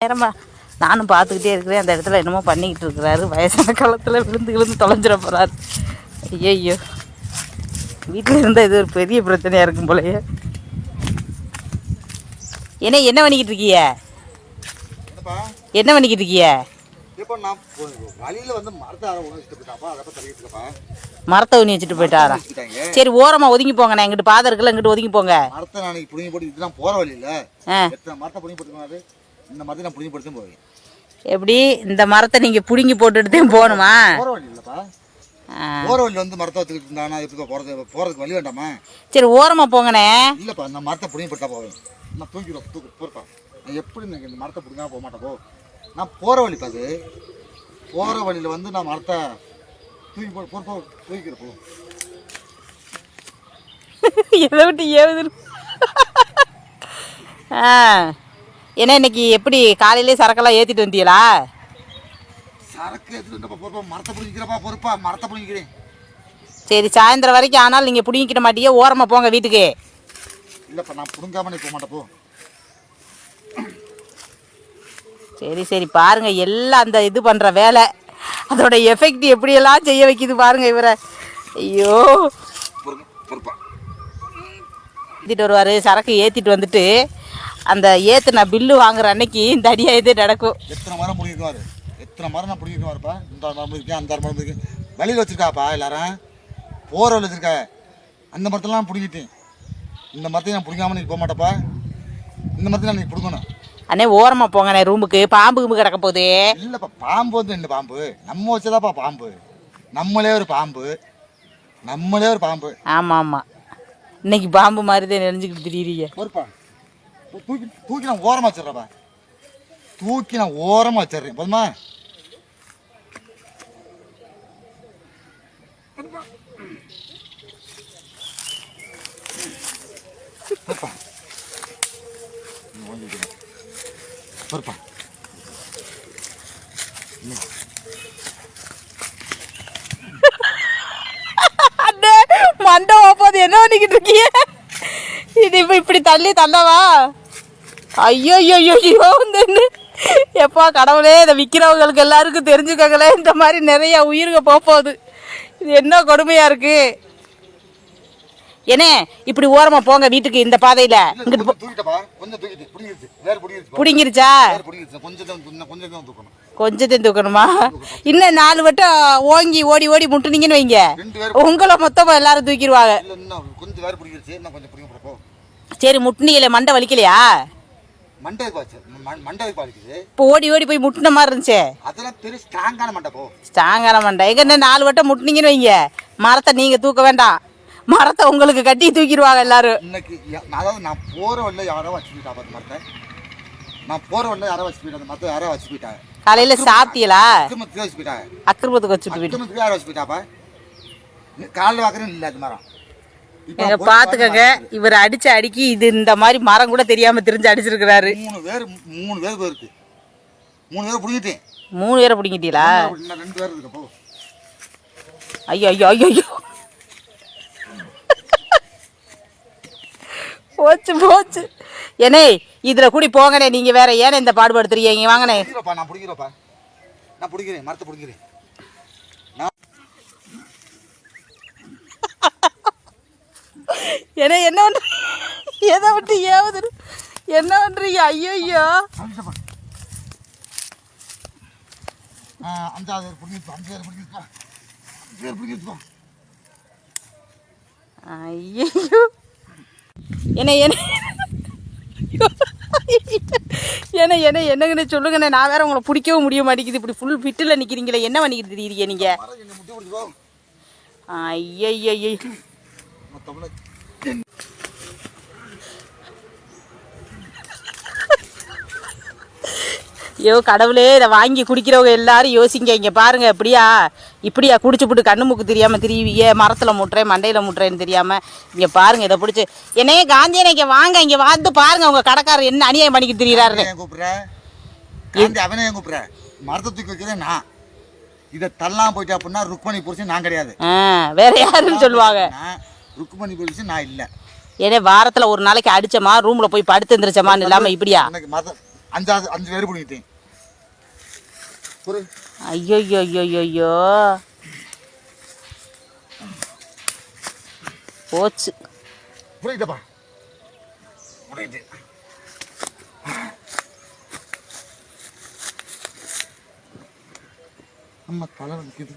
நேரமா நானும் பார்த்துக்கிட்டே இருக்கிறேன். அந்த இடத்துல என்னமோ பண்ணிக்கிட்டு இருக்கிறாரு. வயசான காலத்தில் விழுந்து விழுந்து தொலைஞ்சிட போகிறாரு ஐயோ வீட்டில் இருந்தால் இது ஒரு பெரிய பிரச்சனையாக இருக்கும் போலயே. என்ன என்ன பண்ணிக்கிட்டு என்னப்பா? என்ன பண்ணிக்கிட்டு நான் வழியில வந்து மரத்தை ஊனி வச்சுட்டு போயிட்டாரா? சரி ஓரமாக ஒதுங்கி போங்கண்ணே எங்கிட்ட பாதை இருக்குல்ல இங்கிட்டு ஒதுங்கி போங்க. மரத்தை நான் புடுங்கி போட்டு இதுதான் போற வழி இல்ல ஆ. எத்தனை மரத்தை புடுங்கி போட்டுருக்காரு இந்த மரத்தை நான் புடுங்கி போட்டு போவேன். எப்படி? இந்த மரத்தை நீங்கள் பிடுங்கி போட்டுட்டு போகணுமா? போற வழி இல்லப்பா ஆ. போற வழி வந்து மரத்தை வச்சுக்கிட்டு இருந்தானா எப்படி போறது? போறதுக்கு வழி வேண்டாமா? சரி ஓரமாக போங்கண்ணே. இல்லப்பா இந்த மரத்தை புடுங்கி போட்டா போவேன். நான் தூக்கிடுவோம் தூக்கு போறப்பா. நான் எப்படி இந்த மரத்தை புடுங்காம போக மாட்டேன் போ. நான் போற வழி பாது போற வழியில வந்து நான் மரத்தை தூக்கி போ போ, போ தூக்கிக்கிற போ. எதை விட்டு ஏவுது ஆ. ஏன்னா இன்னைக்கு எப்படி காலையிலே சரக்கெல்லாம் ஏற்றிட்டு வந்தீங்களா? சரக்கு வந்தப்பா பொறுப்பா மரத்தை புடிங்கிறப்பா பொறுப்பா மரத்தை புடிங்கிறேன் சரி சாயந்தரம் வரைக்கும் ஆனாலும் நீங்கள் பிடிங்கிக்கிட மாட்டீங்க ஓரமாக போங்க வீட்டுக்கு. இல்லப்பா நான் புடுங்காம போக மாட்டேன் போ. சரி சரி பாருங்க எல்லாம் அந்த இது பண்ணுற வேலை. அதோட எஃபெக்ட் எப்படியெல்லாம் செய்ய வைக்குது பாருங்க இவரை. ஐயோ. ஏற்றிட்டு வருவார் சரக்கு ஏற்றிட்டு வந்துட்டு அந்த ஏற்றுன பில்லு வாங்குற அன்னைக்கு இந்த அடியா இது நடக்கும். எத்தனை மரம் பிடிங்கிருக்காரு எத்தனை மரம் நான் பிடிங்கிருக்காருப்பா இந்த மரம் இருக்கேன் அந்த மரம் இருக்கு. வழியில் வச்சிருக்காப்பா எல்லாரும். போற வழி வச்சிருக்கா. அந்த மரத்தெல்லாம் பிடிங்கிட்டேன். இந்த மரத்தையும் நான் பிடிக்காம நீ போக மாட்டேப்பா இந்த மரத்தையும் நீ பிடுங்கணும். அண்ணே ஓரமாக போங்கண்ணே ரூமுக்கு. பாம்பு கிம்பு கிடக்க போகுது. இல்லைப்பா பாம்பு வந்து என்ன பாம்பு. நம்ம வச்சதாப்பா பாம்பு. நம்மளே ஒரு பாம்பு. நம்மளே ஒரு பாம்பு. ஆமாம் ஆமாம் இன்னைக்கு பாம்பு மாதிரி தான் நினைஞ்சுக்கிட்டு திரியிறீங்க. பொறுப்பா. தூக்கி தூக்கி நான் ஓரமாக வச்சிடுறப்பா. தூக்கி நான் ஓரமாக வச்சிடுறேன். போதுமா? பொறுப்பா அண்ணே மண்டை போது என்ன பண்ணிக்கிட்டு இருக்கீங்க? இது இப்படி தள்ளி தள்ளவா? ஐயோ ஐயோ ஐயோ எப்பா கடவுளே இதை விற்கிறவங்களுக்கு எல்லாருக்கும் தெரிஞ்சுக்கங்களே இந்த மாதிரி நிறைய உயிருங்க போக போகுது இது என்ன கொடுமையா இருக்கு? என்ன இப்படி ஓரமா போங்க வீட்டுக்கு இந்த பாதையில. பிடிங்கிருச்சு. கொஞ்சத்தையும் தூக்கணுமா? இன்னும் நாலு வட்டம் ஓங்கி ஓடி ஓடி முட்டுனீங்கன்னு வைங்க. உங்களை மொத்தமா எல்லாரும் தூக்கிடுவாங்க. சரி முட்டுனீங்களே மண்டை வலிக்கலையா? மண்டை பாச்சு மண்டை பாதிக்குது இப்போ ஓடி ஓடி போய் முட்டின மாதிரி இருந்துச்சே. அதெல்லாம் பெரிய ஸ்ட்ராங்கான மண்டை போ. ஸ்ட்ராங்கான மண்டை. எங்க என்ன நாலு வட்டம் முட்டுனீங்கன்னு வைங்க. மரத்தை நீங்க தூக்க வேண்டாம். மரத்தை உங்களுக்கு கட்டி தூக்கிடுவாங்க எல்லாரும். இன்னைக்கு அதாவது நான் போகிற வழியில் யாரோ வச்சு போயிட்டா அந்த மரத்தை. நான் போகிற வழியில் யாரோ வச்சு போயிட்டா அந்த மரத்தை யாரோ வச்சு போயிட்டாங்க. காலையில சாப்பிட்டீங்களா அக்கிரமத்துக்கு வச்சு போயிட்டாங்க. அக்கிரமத்துக்கு வச்சுட்டு போயிட்டு. அக்கிரமத்துக்கு யாரோ வச்சு போயிட்டாப்பா காலையில் பார்க்குறேன் இல்லை அது மரம். எங்க பாத்துக்கங்க இவர் அடிச்ச அடிக்கி இது இந்த மாதிரி மரம் கூட தெரியாம தெரிஞ்சு அடிச்சிருக்கிறாரு. மூணு பேர் மூணு பேர் போயிருக்கு. மூணு பேர் பிடிங்கிட்டேன். மூணு பேரை பிடிங்கிட்டீங்களா? ரெண்டு பேர் ஐயோ ஐயோ ஐயோ ஐயோ. போச்சு போச்சு. ஏனே இதுல கூடி போங்கண்ணே. நீங்க வேற ஏனே இந்த பாடுபடுத்துறீங்க? வாங்கண்ணே. பிடிக்கிறப்பா நான் பிடிக்கிறப்பா நான் பிடிக்கிறேன் மரத்தை பிடிக்கிறேன் நான் ஏன்னா என்ன பண்றீங்க எதை விட்டு ஏவுது. என்ன பண்றீங்க ஐயோ ஐயோ ஐயோ என்ன என்ன என்ன என்ன சொல்லுங்கண்ணே. நான் வேற உங்களை பிடிக்கவும் முடிய மாட்டேங்குது. இப்படி ஃபுல் ஃபிட்டில் நிற்கிறீங்களே என்ன பண்ணிக்கிட்டு தெரியுறீங்க நீங்கள் ஐயய்யய்ய ஐயோ கடவுளே இதை வாங்கி குடிக்கிறவங்க எல்லாரும் யோசிங்க. இங்கே பாருங்க இப்படியா? இப்படியா? குடிச்சு புட்டு கண்ணு மூக்கு தெரியாமல் திரிவிய மரத்தில் முட்டுறேன் மண்டையில் முட்டுறேன்னு தெரியாமல் இங்கே பாருங்க இதை பிடிச்சி. என்னையே காந்தியனை இங்கே வாங்க இங்கே வந்து பாருங்க உங்கள் கடைக்காரர் என்ன அநியாயம் பண்ணிக்கிட்டு திரியிறாருன்னு. ஏன் கூப்பிட்ற? காந்தி அவனே ஏன் கூப்பிட்ற? மரத்தை தூக்கி வைக்கிறேன் நான். இதை தள்ளலாம் போயிட்டு அப்படின்னா ருக்மணி புரிச்சு நான் கிடையாது. வேற யாருன்னு சொல்லுவாங்க. ருக்மணி புரிச்சு நான் இல்லை. ஏன்னா வாரத்தில் ஒரு நாளைக்கு அடிச்சமா ரூமில் போய் படுத்து எந்திரிச்சமான்னு இல்லாமல் இப்படியா? அஞ்சாவது அஞ்சு வேறு பிடிக்கிட்டேன் ஒரு ஐயோ ஐயோ ஐயோ ஐயோ போச்சு புரியுதப்பா முடியுது அம்மா தலை வலிக்குது.